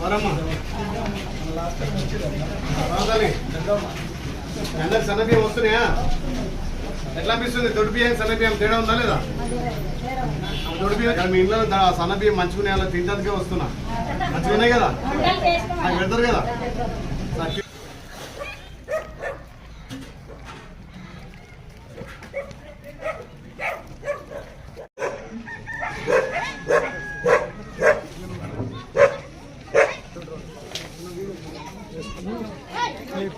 వరమ్మ రావాలి అందరు సన్న బియ్యం వస్తున్నాయా ఎట్లా అనిపిస్తుంది దొడ్డు బియ్యం సన్న బియ్యం తేడా ఉందా లేదా దొడ్డు బియ్యం మీ ఇంట్లో దా- సన్న బియ్యం మంచిగా అలా తినడానికే వస్తున్నా మంచిగా ఉన్నాయి కదా? నాకు పెడతారు కదా?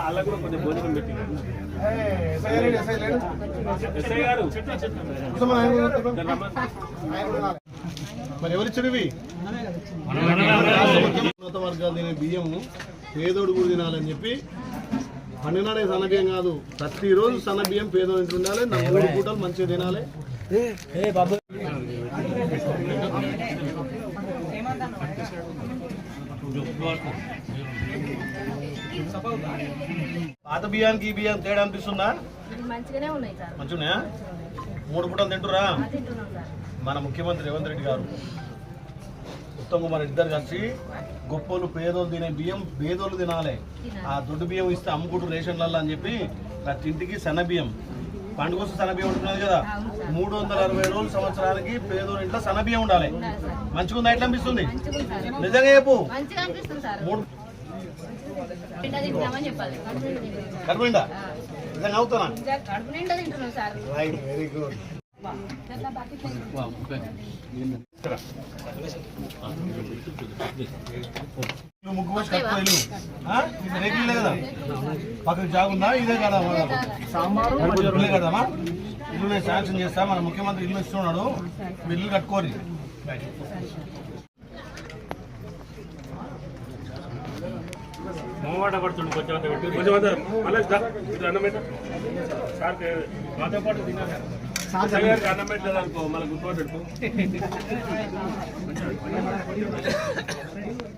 అలా కూడా కొంచెం భోజనం ఎస్ఐ గారు. మరి ఉన్నత వర్గాలు తినే బియ్యము పేదోడు కూడా తినాలని చెప్పి పండినాడే సన్న బియ్యం కాదు ప్రతిరోజు సన్న బియ్యం పేదోడు ఇంటి ఉండాలి నా మూడు పూటలు మంచిగా తినాలి. పాత బియ్యానికి ఈ బియ్యం తేడా అనిపిస్తుందా? మంచిగా మూడు పూటలు తింటురా మన ముఖ్యమంత్రి రేవంత్ రెడ్డి గారు. ఉత్తమ్ కుమార్ ఇద్దరు కలిసి గొప్పలు పేదోళ్ళు తినే బియ్యం పేదోళ్ళు తినాలి. ఆ దొడ్డు బియ్యం ఇస్తే అమ్ముకుంటూ రేషన్లలో అని చెప్పి ప్రతి ఇంటికి సన్న బియ్యం. పండుగ వస్తే సన్న బియ్యం ఉంటున్నది కదా. మూడు వందల అరవై రోజులు సంవత్సరానికి పేదోళ్ళ ఇంట్లో సన్న బియ్యం ఉండాలి మంచిగా ఉందా ఎట్లా అనిపిస్తుంది? నిజంగా చెప్పు. మంచిగా అనిపిస్తుంది సార్. మూడు. నిజంగా అవుతానా నిజంగా కడుపు నిండా తింటున్నాం సార్. Right very good. ముగ్గు పోసి కట్టుకో ఇల్లు ఆ? ఇది రేకులే కదా. పక్కకి జాగు ఉందా? ఇదే కదా ఇల్లే కదమ్మా? ఇల్లు శాంక్షన్ చేస్తా మన ముఖ్యమంత్రి ఇల్లు ఇస్తున్నాడు. మీరు ఇల్లు కట్టుకోరి మొహమాట పడుతుంది కొంచెం అంత పెట్టి. కొంచెం అంత మళ్ళీ దా, ఇది అన్నం పెట్ట. సార్ మాతో పాటు తిన్నారు ఎస్ఐ గారికి అన్నం పెట్టలేదు అనుకో మళ్ళీ